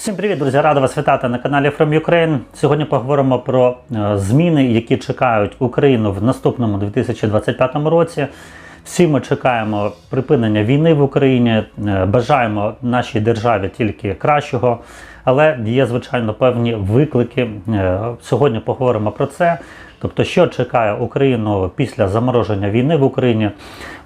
Всім привіт, друзі! Рада вас вітати на каналі From Ukraine. Сьогодні поговоримо про е, зміни, які чекають Україну в наступному 2025 році. Всі ми чекаємо припинення війни в Україні, е, бажаємо нашій державі тільки кращого, але є звичайно певні виклики. Е, Сьогодні поговоримо про це. Тобто, що чекає Україну після замороження війни в Україні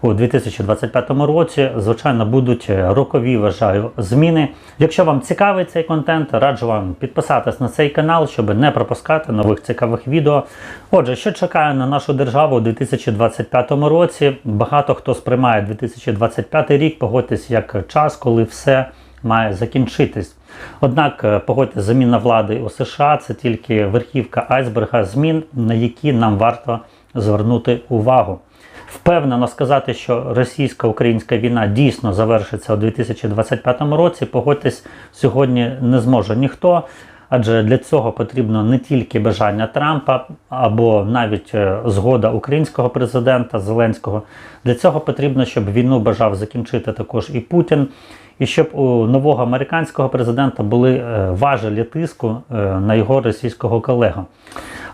у 2025 році, звичайно, будуть рокові, вважаю, зміни. Якщо вам цікавий цей контент, раджу вам підписатись на цей канал, щоб не пропускати нових цікавих відео. Отже, що чекає на нашу державу у 2025 році? Багато хто сприймає 2025 рік, погодьтесь, як час, коли все має закінчитись. Однак, е, погодьтесь, заміна влади у США це тільки верхівка айсберга змін, на які нам варто звернути увагу. Впевнено сказати, що російсько-українська війна дійсно завершиться у 2025 році. Погодьтесь, сьогодні не зможе ніхто. Адже для цього потрібно не тільки бажання Трампа або навіть е, згода українського президента Зеленського. Для цього потрібно, щоб війну бажав закінчити також і Путін, і щоб у нового американського президента були е, важелі тиску е, на його російського колегу.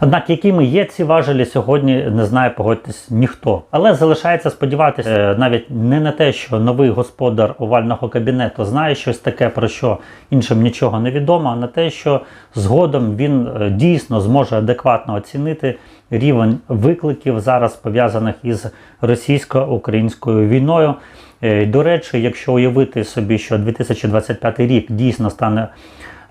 Однак, якими є ці важелі сьогодні, не знає, погодьтесь ніхто. Але залишається сподіватися е, навіть не на те, що новий господар овального кабінету знає щось таке, про що іншим нічого не відомо, а на те, що згодом він дійсно зможе адекватно оцінити рівень викликів зараз пов'язаних із російсько-українською війною. Е, До речі, якщо уявити собі, що 2025 рік дійсно стане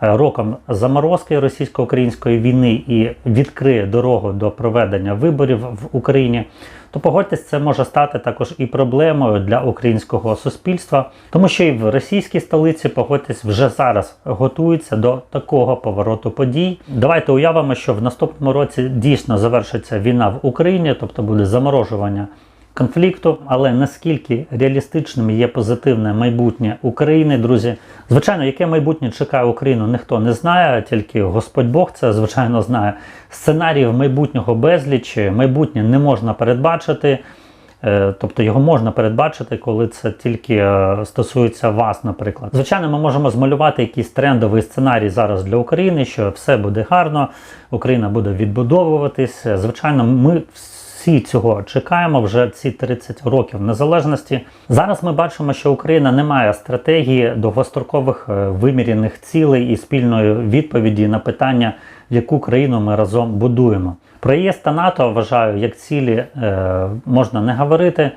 роком заморозки російсько-української війни і відкриє дорогу до проведення виборів в Україні, то погодьтесь, це може стати також і проблемою для українського суспільства, тому що і в російській столиці погодьтесь вже зараз готуються до такого повороту подій. Давайте уявимо, що в наступному році дійсно завершиться війна в Україні, тобто буде заморожування конфлікту, але наскільки реалістичним є позитивне майбутнє України, друзі, звичайно, яке майбутнє чекає Україну, ніхто не знає, тільки Господь Бог це звичайно знає. Сценаріїв майбутнього безліч, майбутнє не можна передбачити. Е, Тобто його можна передбачити, коли це тільки е, стосується вас, наприклад. Звичайно, ми можемо змалювати якийсь трендовий сценарій зараз для України, що все буде гарно, Україна буде відбудовуватись. Звичайно, ми всі цього чекаємо вже ці 30 років незалежності. Зараз ми бачимо, що Україна не має стратегії довгострокових вимірених виміряних цілей і спільної відповіді на питання, яку країну ми разом будуємо. Про ЄС та НАТО вважаю, як цілі е, можна не говорити.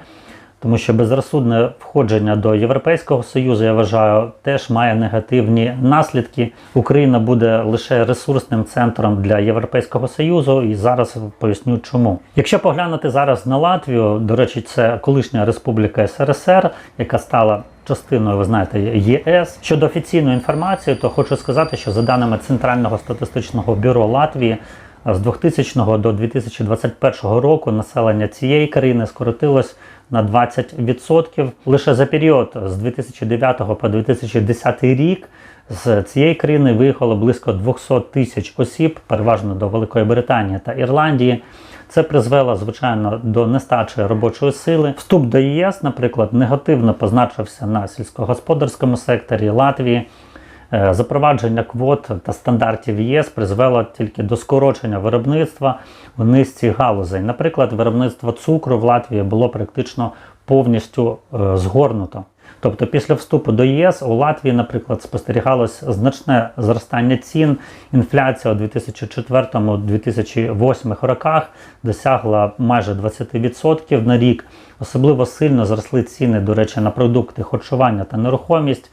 Тому що безрозсудне входження до Європейського Союзу, я вважаю, теж має негативні наслідки. Україна буде лише ресурсним центром для Європейського Союзу, і зараз поясню чому. Якщо поглянути зараз на Латвію, до речі, це колишня республіка СРСР, яка стала частиною, ви знаєте, ЄС. Щодо офіційної інформації, то хочу сказати, що за даними Центрального статистичного бюро Латвії. З 2000 до 2021 року населення цієї країни скоротилось на 20%. Лише за період з 2009 по 2010 рік з цієї країни виїхало близько 200 тисяч осіб, переважно до Великої Британії та Ірландії. Це призвело, звичайно, до нестачі робочої сили. Вступ до ЄС, наприклад, негативно позначився на сільськогосподарському секторі Латвії. Е, Запровадження квот та стандартів ЄС призвело тільки до скорочення виробництва в низці галузей. Наприклад, виробництво цукру в Латвії було практично повністю е, згорнуто. Тобто після вступу до ЄС у Латвії, наприклад, спостерігалось значне зростання цін. Інфляція у 2004-2008 роках досягла майже 20% на рік. Особливо сильно зросли ціни, до речі, на продукти харчування та нерухомість.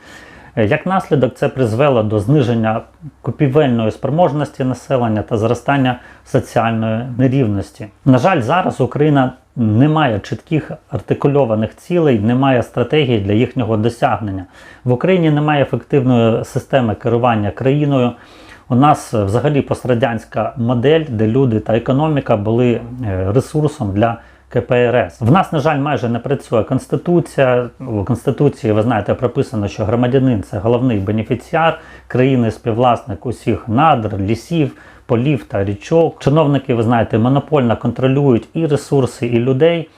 Як наслідок, це призвело до зниження купівельної спроможності населення та зростання соціальної нерівності. На жаль, зараз Україна не має чітких артикульованих цілей, немає стратегії для їхнього досягнення. В Україні немає ефективної системи керування країною. У нас взагалі пострадянська модель, де люди та економіка були е, ресурсом для КПРС. В нас, на жаль, майже не працює Конституція. У Конституції, ви знаєте, прописано, що громадянин це головний бенефіціар країни, співвласник усіх надр, лісів, полів та річок. Чиновники, ви знаєте, монопольно контролюють і ресурси, і людей.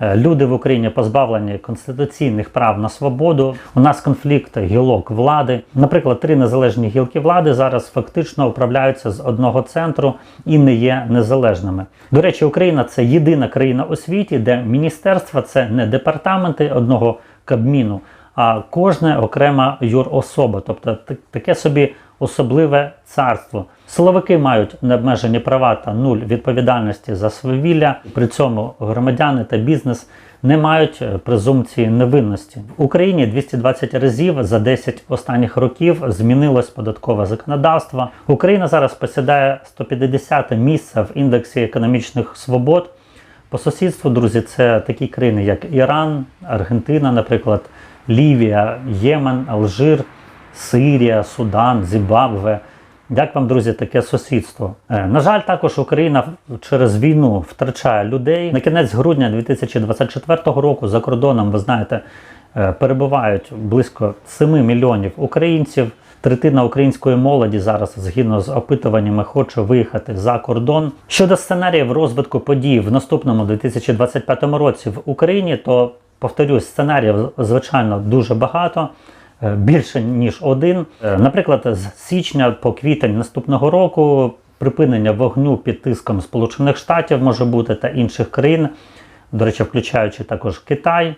Е, Люди в Україні позбавлені конституційних прав на свободу. У нас конфлікт гілок влади. Наприклад, три незалежні гілки влади зараз фактично управляються з одного центру і не є незалежними. До речі, Україна це єдина країна у світі, де міністерства це не департаменти одного кабміну, а кожна окрема юрособа, тобто та- таке собі особливе царство. Силовики мають необмежені права та нуль відповідальності за свавілля. При цьому громадяни та бізнес не мають е, презумпції невинності. В Україні 220 разів за 10 останніх років змінилось податкове законодавство. Україна зараз посідає 150 місце в індексі економічних свобод. По сусідству, друзі, це такі країни, як Іран, Аргентина, наприклад, Лівія, Ємен, Алжир, Сирія, Судан, Зімбабве. Як вам, друзі, таке сусідство? Е, На жаль, також Україна через війну втрачає людей. На кінець грудня 2024 року за кордоном, ви знаєте, е, перебувають близько 7 мільйонів українців. Третина української молоді зараз, згідно з опитуваннями, хоче виїхати за кордон. Щодо сценаріїв розвитку подій в наступному 2025 році в Україні, то повторюсь, сценаріїв звичайно дуже багато. е, Більше ніж один. Е, Наприклад, з січня по квітень наступного року припинення вогню під тиском Сполучених Штатів може бути та інших країн, до речі, включаючи також Китай.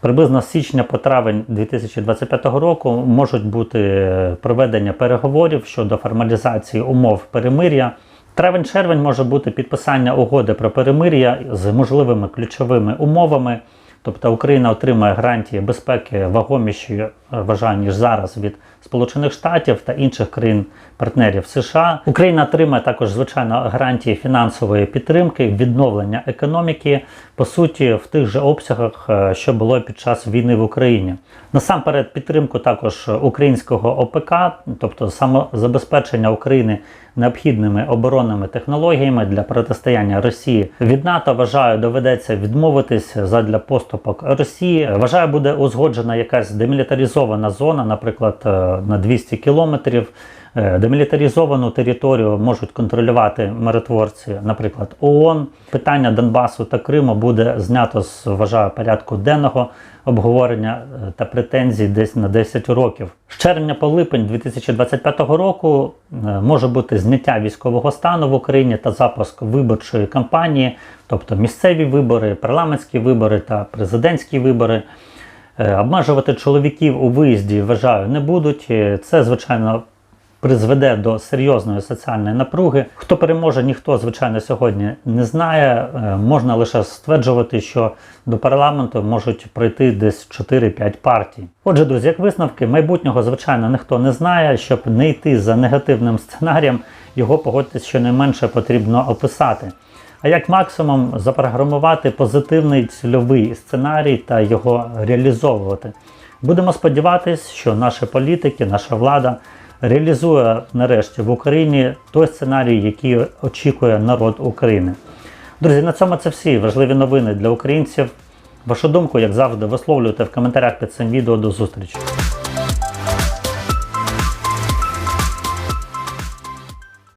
Приблизно з січня по травень 2025 року можуть бути е, проведення переговорів щодо формалізації умов перемир'я. Травень-червень може бути підписання угоди про перемир'я з можливими ключовими умовами. Тобто Україна отримає гарантії безпеки вагоміші, вважаю, ніж зараз від Сполучених Штатів та інших країн-партнерів США. Україна отримає також звичайно гарантії фінансової підтримки, відновлення економіки, по суті, в тих же обсягах, е, що було під час війни в Україні. Насамперед, підтримку також українського ОПК, тобто самозабезпечення України необхідними оборонними технологіями для протистояння Росії від НАТО. Вважаю, доведеться відмовитись задля поступок Росії. Вважаю, буде узгоджена якась демілітаризована зона, наприклад, е, на 200 кілометрів. Е, Демілітаризовану територію можуть контролювати миротворці, наприклад, ООН. Питання Донбасу та Криму буде знято з вважаю порядку денного обговорення е, та претензій десь на 10 років. З червня по липень 2025 року може бути зняття військового стану в Україні та запуск виборчої кампанії, тобто місцеві вибори, парламентські вибори та президентські вибори. Е, Обмежувати чоловіків у виїзді вважаю не будуть. Е, Це звичайно призведе до серйозної соціальної напруги. Хто переможе, ніхто звичайно сьогодні не знає. Е, Можна лише стверджувати, що до парламенту можуть пройти десь 4-5 партій. Отже, друзі, як висновки, майбутнього звичайно ніхто не знає. Щоб не йти за негативним сценарієм, його погодьтесь щонайменше потрібно описати. А як максимум запрограмувати позитивний цільовий сценарій та його реалізовувати. Будемо сподіватися, що наші політики, наша влада реалізує нарешті в Україні той сценарій, який очікує народ України. Друзі, на цьому це всі важливі новини для українців. Вашу думку, як завжди, висловлюйте в коментарях під цим відео. До зустрічі.